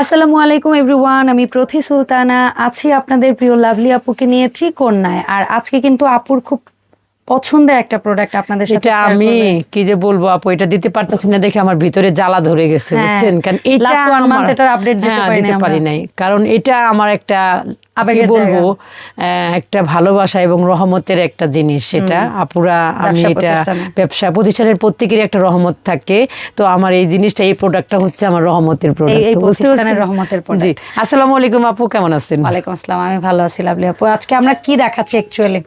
আসসালামু আলাইকুম এভরিওয়ান, আমি প্রথি সুলতানা। আছি আপনাদের প্রিয় লাভলি আপুকে নিয়ে ত্রিকন্যায় আর আজকে কিন্তু আপুর খুব পছন্দের একটা প্রোডাক্ট আপনাদের সাথে এটা আমি কি যে বলব আপু এটা দিতে পারতেছি না দেখে আমার ভিতরে জ্বালা ধরে গেছে হ্যাঁ, বুঝছেন? কারণ এটা one month আমার- এটার update দিতে হ্যাঁ, পারি নাই দিতে পারি নাই। কারণ এটা আমার একটা কি আবেগের বলব একটা ভালোবাসা এবং রহমতের একটা জিনিস সেটা আপুরা আমি ব্যবসা এটা ব্যবসা প্রতিষ্ঠানের প্রত্যেকেরই একটা রহমত থাকে। তো আমার এই জিনিসটা এই প্রোডাক্টটা হচ্ছে আমার রহমতের প্রোডাক্ট এই প্রতিষ্ঠানের রহমতের product। জি আসসালামু আলাইকুম আপু কেমন আছেন? ওয়ালাইকুম আসসালাম আমি ভালো আছি লাভলি আপু। আজকে আমরা কি দেখাচ্ছি অ্যাকচুয়ালি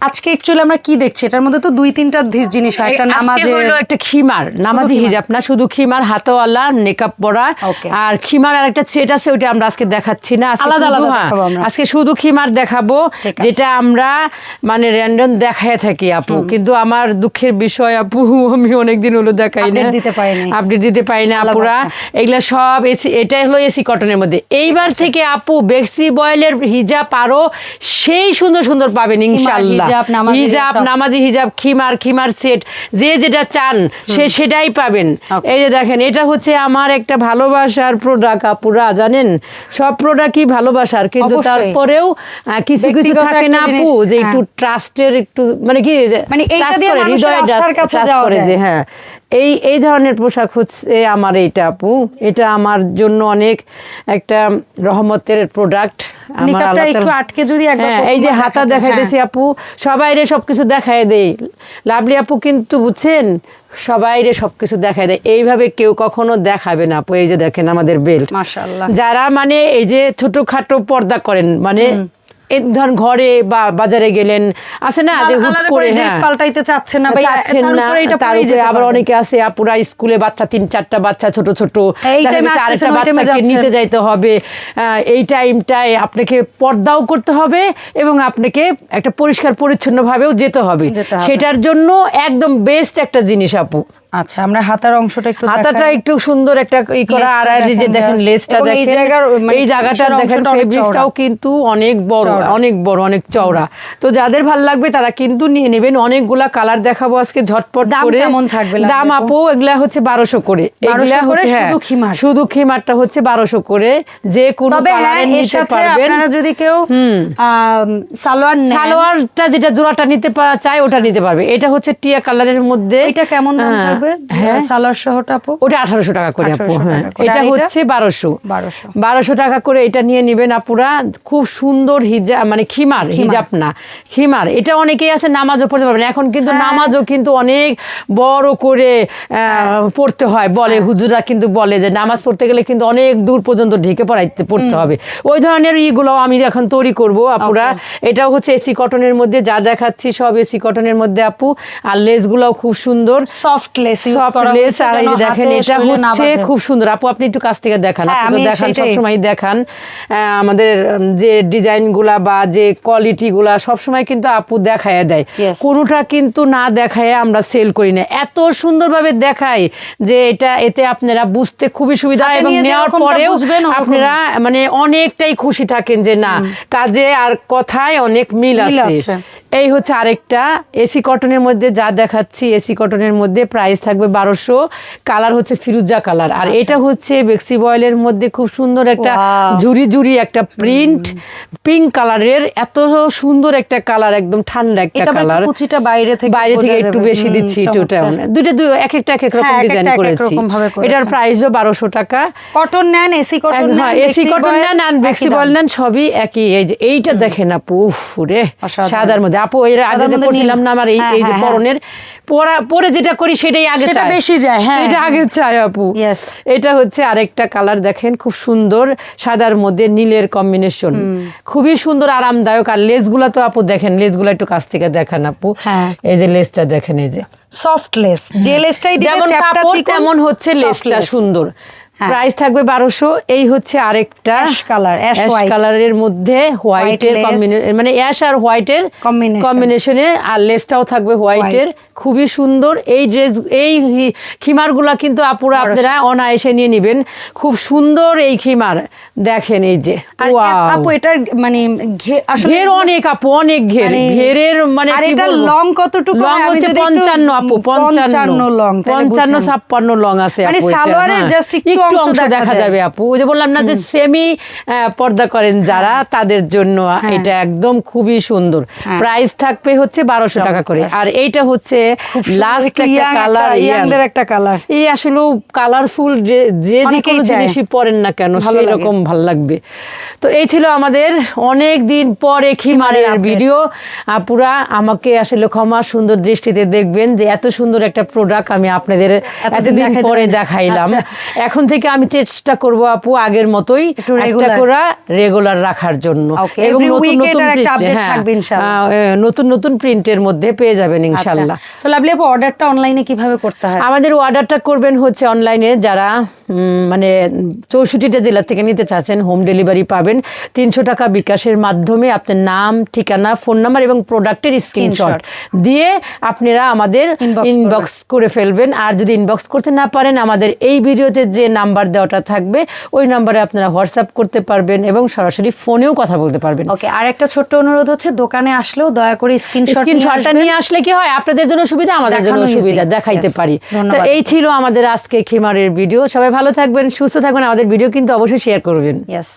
আজকে অ্যাকচুয়ালি আমরা কি দেখছি? এটার মধ্যে তো দুই তিনটা জিনিস হয়। একটা নামাজে হলো একটা খিমার নামাজি হিজাব না শুধু খিমার হাতওয়ালা নেকাব পরা। আর খিমার আর একটা সেট আছে ওটা আমরা আজকে দেখাচ্ছি না। আজকে আলাদা শুধু- আলাদা হ্যাঁ। আজকে শুধু খিমার দেখাবো যেটা আমরা মানে র্যান্ডম দেখায় থাকি আপু। কিন্তু আমার দুঃখের বিষয় আপু আমি অনেকদিন হলো দেখাই না। দিতে পারিনি। আপডেট দিতে পারি না আপুরা। এগুলা সব এসি এটাই হলো এসি কটনের মধ্যে। এইবার থেকে আপু বেক্সি বয়েলের হিজাব আরও সেই সুন্দর সুন্দর পাবেন ইনশাল্লাহ। হিজাব, নামাজি হিজাব খিমার খিমার সেট যে যেটা চান সে সেটাই পাবেন। এই যে দেখেন এটা হচ্ছে আমার একটা ভালোবাসার প্রোডাক্ট আপুরা জানেন? সব প্রোডাক্টই ভালোবাসার কিন্তু তারপরেও কিছু কিছু থাকে না আপু যে একটু ট্রাস্টের একটু মানে কি মানে করে, হৃদয়ে। যে হ্যাঁ। এই এই ধরনের পোশাক হচ্ছে আমার এইটা আপু। এটা আমার জন্য অনেক একটা রহমতের প্রোডাক্ট আটকে যদি হ্যাঁ, এই যে হাতা দেখাইতেছি আপু। সবাইরে সবকিছু দেখায় দেই। লাভলি আপু কিন্তু বুঝছেন? সবাই রে সবকিছু দেখায় দেয়। এইভাবে কেউ কখনো দেখাবে না আপু। এই যে দেখেন আমাদের বেল্ট। যারা মানে এই যে ছোটখাটো পর্দা করেন মানে ধর ঘরে বা বাজারে গেলেন আছে না যে হুট করে হ্যাঁ পাল্টাইতে চাচ্ছেন না ভাই চাচ্ছেন না তার উপরে আবার অনেকে আছে আপুরা স্কুলে বাচ্চা তিন চারটা বাচ্চা ছোট ছোট আরেকটা বাচ্চাকে নিতে যাইতে হবে। আহ, এই টাইমটায় আপনাকে পর্দাও করতে হবে এবং আপনাকে একটা পরিষ্কার পরিচ্ছন্ন ভাবেও যেতে হবে। সেটার জন্য একদম বেস্ট একটা জিনিস আপু। আচ্ছা আমরা হাতার অংশটা একটু হাতাটা একটু সুন্দর একটা ই করা আর এই যে দেখেন দেখেন লেসটা এবং এই জায়গার মানে এই জায়গাটা নিচের দেখেন অংশটা অনেক কিন্তু অনেক বড় অনেক বড় অনেক চওড়া। তো যাদের ভালো লাগবে তারা কিন্তু নিয়ে নেবেন। অনেকগুলা কালার দেখাবো আজকে ঝটপট দাম করে। কেমন থাকবে দাম আপু? এগুলা হচ্ছে বারোশো করে। এগুলা হচ্ছে হ্যাঁ শুধু খিমার। শুধু খিমারটা হচ্ছে বারোশো করে। যে কোনো তবে হ্যাঁ নিতে পারবেন। আপনারা যদি কেউ সালোয়ার নেন। সালোয়ারটা যেটা জোড়াটা নিতে চায় ওটা নিতে পারবে। এটা হচ্ছে টিয়া কালারের মধ্যে। এটা কেমন দাম হ্যাঁ, থাকবে হ্যাঁ। সালোয়ার সহটা আপু? ওটা আঠারোশো টাকা করে আপু হ্যাঁ। এটা হচ্ছে বারোশো। 1200 বারোশো টাকা করে এটা নিয়ে নেবেন আপুরা। খুব সুন্দর হিজাব মানে খিমার হিজাব না। খিমার। এটা অনেকেই আছে নামাজও পড়তে পারবেন এখন কিন্তু হ্যাঁ। নামাজও কিন্তু অনেক বড় করে পড়তে হয়। বলে। হুজুরা কিন্তু বলে যে নামাজ পড়তে গেলে কিন্তু অনেক দূর পর্যন্ত ঢেকে পড়াইতে পড়তে হবে। ওই ধরনের ইগুলো আমি এখন তৈরি করব আপুরা। এটাও হচ্ছে এসি কটনের মধ্যে যা দেখাচ্ছি সব এসি কটনের মধ্যে আপু। আর লেসগুলোও খুব সুন্দর। সফট লেস সফট লেস আর এই দেখেন এটা হচ্ছে খুব সুন্দর। আপু আপনি একটু কাছ থেকে দেখান। হ্যাঁ, আপনি তো দেখান সবসময় দেখান। আমাদের যে ডিজাইন বা যে কোয়ালিটি সবসময় কিন্তু আপু দেখায় দেয়। কোনোটা কিন্তু না দেখায় আমরা সেল করি না। এত সুন্দরভাবে দেখায় যে এটা এতে আপনারা বুঝতে খুবই সুবিধা হয় এবং নেওয়ার পরেও আপনারা মানে অনেকটাই খুশি থাকেন যে না কাজে আর কথায় অনেক মিল আছে। এই হচ্ছে আরেকটা এসি কটনের মধ্যে যা দেখাচ্ছি এসি কটনের মধ্যে প্রাইস থাকবে বারোশো। কালার হচ্ছে ফিরুজা কালার আর এটা হচ্ছে বেক্সি বয়েলের মধ্যে খুব সুন্দর একটা. ঝুরি ঝুরি একটা প্রিন্ট পিঙ্ক কালারের এত সুন্দর একটা কালার একদম ঠান্ডা একটা কালার কুচিটা বাইরে থেকে বাইরে থেকে একটু বেশি দিচ্ছি চমৎকার। দুইটা দুই এক একটা এক এক রকম হ্যাঁ, ডিজাইন এক এক করেছি। রকম এটার প্রাইসও বারোশো টাকা। কটন নেন এসি কটন হ্যাঁ এসি কটন নেন আর বেক্সি। বল নেন সবই একই। এই যে এইটা দেখেন আপু রে সাদার মধ্যে। আপু এর আগে যে করছিলাম না আমার এই হ্যাঁ, এই যে হ্যাঁ, হ্যাঁ। পরনের পরা পরে যেটা করি সেটাই আগে সেটা বেশি যায়, হ্যাঁ, এটা। আগে চায় আপু. এটা হচ্ছে আরেকটা কালার দেখেন খুব সুন্দর সাদার মধ্যে নীলের কম্বিনেশন খুবই সুন্দর আরামদায়ক আর লেসগুলা তো আপু দেখেন লেসগুলা একটু কাছ থেকে দেখেন আপু হ্যাঁ। এই যে লেসটা দেখেন এই যে সফট লেস যে লেসটাই দিবে যেমন কাপড় তেমন হচ্ছে লেসটা সুন্দর। প্রাইস থাকবে বারোশো। এই হচ্ছে আরেকটা Ash color, কালারের মধ্যে হোয়াইটের। কম্বিনেশন মানে অ্যাশ আর হোয়াইটের। কম্বিনেশনে আর লেসটাও থাকবে হোয়াইটের খুবই সুন্দর। এই ড্রেস এই খিমারগুলা কিন্তু আপুরা আপনারা অনায়াসে নিয়ে নেবেন। খুব সুন্দর এই খিমার। দেখেন এই যে। আপু এটার মানে আসলে ঘের অনেক আপু অনেক ঘের। মানে- ঘেরের মানে আর কি এটার বলব? long কতটুকু লং হচ্ছে একটু- পঞ্চান্ন আপু পঞ্চান্ন। 55 পঞ্চান্ন ছাপ্পান্ন লং আছে মানে আপু হ্যাঁ। একটু অংশ দেখা যাবে আপু। ওই যে বললাম না যে সেমি পর্দা করেন যারা তাদের জন্য হ্যাঁ। এটা একদম খুবই সুন্দর। হ্যাঁ। প্রাইস থাকবে হচ্ছে বারোশো টাকা করে। আর এইটা হচ্ছে লাস্ট একটা কালার একটা- young দের একটা কালার এই আসলে কালারফুল যে যে কোনো জিনিসই পরেন না কেন সেই রকম ভালো লাগবে। তো এই ছিল আমাদের অনেক দিন পরে খিমারের ভিডিও আপুরা আমাকে আসলে ক্ষমা সুন্দর দৃষ্টিতে দেখবেন যে এত সুন্দর একটা প্রোডাক্ট আমি আপনাদের এতদিন এতদিন পরে দেখাইলাম। আচ্ছা। এখন থেকে আমি চেষ্টা করব আপু আগের মতোই একটু করে রেগুলার রাখার জন্য। Update হ্যাঁ। আহ, এ, নতুন নতুন প্রিন্টের মধ্যে পেয়ে যাবেন আচ্ছা। ইনশাল্লাহ লাভলি আপু অর্ডারটা অনলাইনে কীভাবে করতে হয়? আমাদের অর্ডারটা করবেন হচ্ছে অনলাইনে যারা মানে চৌষট্টিটা জেলা থেকে নিতে চাচ্ছেন হোম ডেলিভারি পাবেন। তিনশো টাকা বিকাশের মাধ্যমে আপনার নাম ঠিকানা ফোন নাম্বার এবং প্রোডাক্টের স্ক্রিনশট দিয়ে আপনারা আমাদের ইনবক্স করে। ফেলবেন। আর যদি ইনবক্স করতে না পারেন আমাদের এই ভিডিওতে যে নাম্বার দেওয়াটা থাকবে। ওই নাম্বারে আপনারা হোয়াটসঅ্যাপ করতে পারবেন এবং সরাসরি ফোনেও কথা বলতে পারবেন। ওকে আর একটা ছোট্ট অনুরোধ হচ্ছে দোকানে আসলেও দয়া করে স্ক্রিনশট স্ক্রিনশটটা নিয়ে আসলে কি হয়? আপনাদের জন্য সুবিধা আমাদের জন্য সুবিধা দেখাইতে পারি। তো এই ছিল আমাদের আজকে খিমারের ভিডিও। সবাই ভালো থাকবেন সুস্থ থাকবেন। আমাদের ভিডিও কিন্তু অবশ্যই শেয়ার করবেন। ইয়েস